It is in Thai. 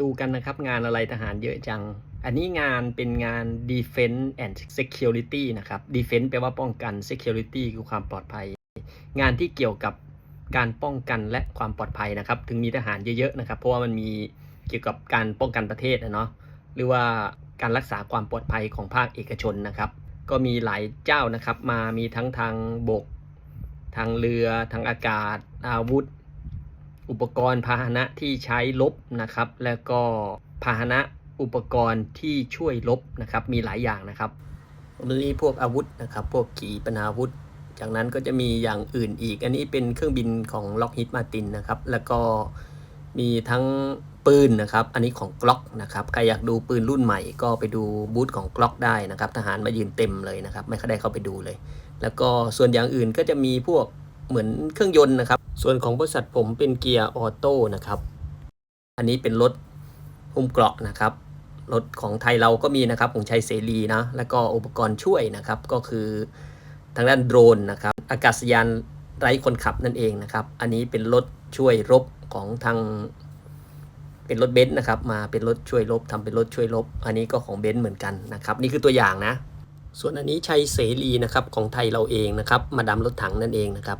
ดูกันนะครับงานอะไรทหารเยอะจัง อันนี้งานเป็นงาน defense and security นะครับ defense แปลว่าป้องกัน security คือความปลอดภัย งานที่เกี่ยวกับการป้องกันและความปลอดภัยนะครับ ถึงมีทหารเยอะๆนะครับ เพราะว่ามันมีเกี่ยวกับการป้องกันประเทศนะเนาะ หรือว่าการรักษาความปลอดภัยของภาคเอกชนนะครับ ก็มีหลายเจ้านะครับ มามีทั้งทางบก ทางเรือ ทางอากาศ อาวุธ อุปกรณ์พาหนะที่ใช้ลบนะครับ แล้วก็พาหนะอุปกรณ์ที่ช่วยลบนะครับ มีหลายอย่างนะครับมีพวกอาวุธนะครับ พวกขีปนาวุธ จากนั้นก็จะมีอย่างอื่นอีก อันนี้เป็นเครื่องบินของ Lockheed Martin นะครับ แล้วก็มีทั้งปืนนะครับ อันนี้ของ Glock นะครับ ใครอยากดูปืนรุ่นใหม่ก็ไปดูบูธของ Glock ได้นะครับ ทหารมายืนเต็มเลยนะครับ ไม่ค่อยได้เข้าไปดูเลย แล้วก็ส่วนอย่างอื่นก็จะมีพวก เหมือนเครื่องยนต์นะครับ ส่วนของบริษัทผมเป็นเกียร์ออโต้นะครับ อันนี้เป็นรถหุ้มเกราะนะครับ รถของไทยเราก็มีนะครับของชัยเสรีนะ แล้วก็อุปกรณ์ช่วยนะครับ ก็คือทางด้านโดรนนะครับ อากาศยานไร้คนขับนั่นเองนะครับ อันนี้เป็นรถช่วยรบของทางเป็นรถเบนซ์นะครับ มาเป็นรถช่วยรบทำเป็นรถช่วยรบอันนี้ก็ของเบนซ์เหมือนกันนะครับ นี่คือตัวอย่างนะ ส่วนอันนี้ชัยเสรีนะครับของไทยเราเองนะครับ มาดามรถถังนั่นเองนะครับ